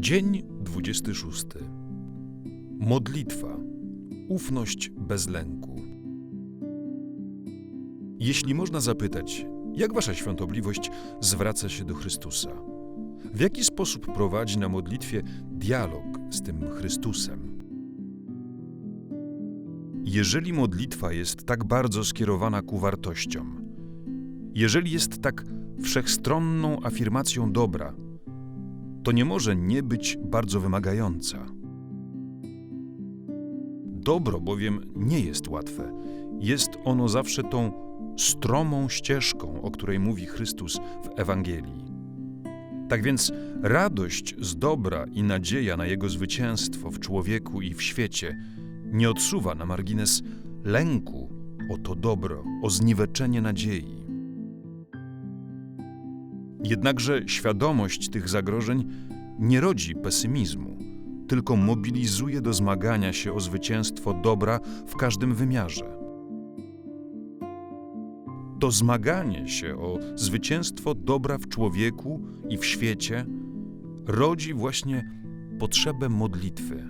Dzień 26. Modlitwa. Ufność bez lęku. Jeśli można zapytać, jak wasza świątobliwość zwraca się do Chrystusa? W jaki sposób prowadzi na modlitwie dialog z tym Chrystusem? Jeżeli modlitwa jest tak bardzo skierowana ku wartościom, jeżeli jest tak wszechstronną afirmacją dobra, to nie może nie być bardzo wymagająca. Dobro bowiem nie jest łatwe. Jest ono zawsze tą stromą ścieżką, o której mówi Chrystus w Ewangelii. Tak więc radość z dobra i nadzieja na jego zwycięstwo w człowieku i w świecie nie odsuwa na margines lęku o to dobro, o zniweczenie nadziei. Jednakże świadomość tych zagrożeń nie rodzi pesymizmu, tylko mobilizuje do zmagania się o zwycięstwo dobra w każdym wymiarze. To zmaganie się o zwycięstwo dobra w człowieku i w świecie rodzi właśnie potrzebę modlitwy.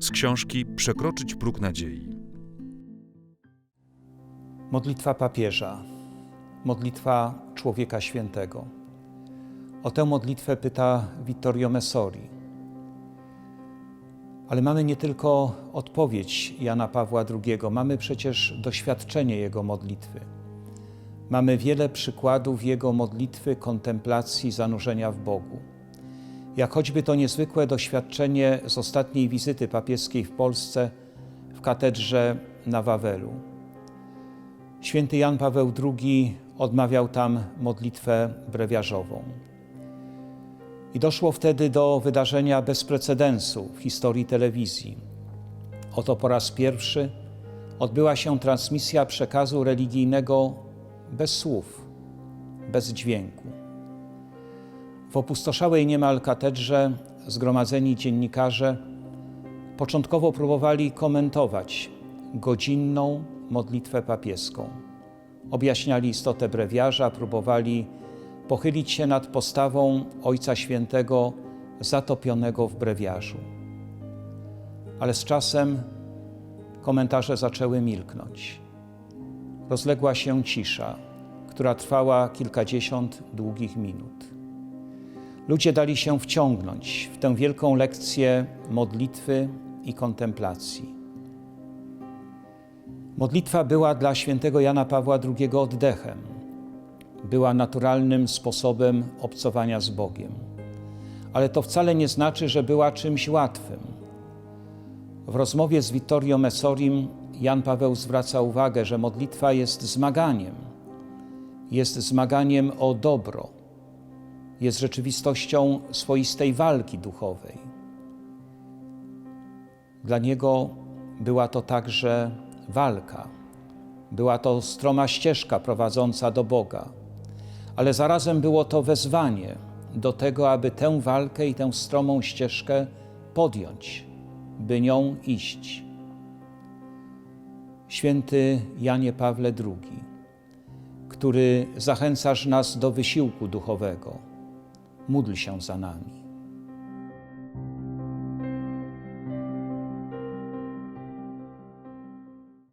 Z książki Przekroczyć próg nadziei. Modlitwa papieża, modlitwa człowieka świętego. O tę modlitwę pyta Vittorio Messori. Ale mamy nie tylko odpowiedź Jana Pawła II, mamy przecież doświadczenie jego modlitwy. Mamy wiele przykładów jego modlitwy, kontemplacji, zanurzenia w Bogu. Jak choćby to niezwykłe doświadczenie z ostatniej wizyty papieskiej w Polsce w katedrze na Wawelu. Święty Jan Paweł II odmawiał tam modlitwę brewiarzową. I doszło wtedy do wydarzenia bez precedensu w historii telewizji. Oto po raz pierwszy odbyła się transmisja przekazu religijnego bez słów, bez dźwięku. W opustoszałej niemal katedrze zgromadzeni dziennikarze początkowo próbowali komentować godzinną modlitwę papieską. Objaśniali istotę brewiarza, próbowali pochylić się nad postawą Ojca Świętego zatopionego w brewiarzu. Ale z czasem komentarze zaczęły milknąć. Rozległa się cisza, która trwała kilkadziesiąt długich minut. Ludzie dali się wciągnąć w tę wielką lekcję modlitwy i kontemplacji. Modlitwa była dla świętego Jana Pawła II oddechem, była naturalnym sposobem obcowania z Bogiem. Ale to wcale nie znaczy, że była czymś łatwym. W rozmowie z Vittorio Messorim Jan Paweł zwraca uwagę, że modlitwa jest zmaganiem. Jest zmaganiem o dobro. Jest rzeczywistością swoistej walki duchowej. Dla niego była to także walka. Była to stroma ścieżka prowadząca do Boga, ale zarazem było to wezwanie do tego, aby tę walkę i tę stromą ścieżkę podjąć, by nią iść. Święty Janie Pawle II, który zachęcasz nas do wysiłku duchowego, módl się za nami.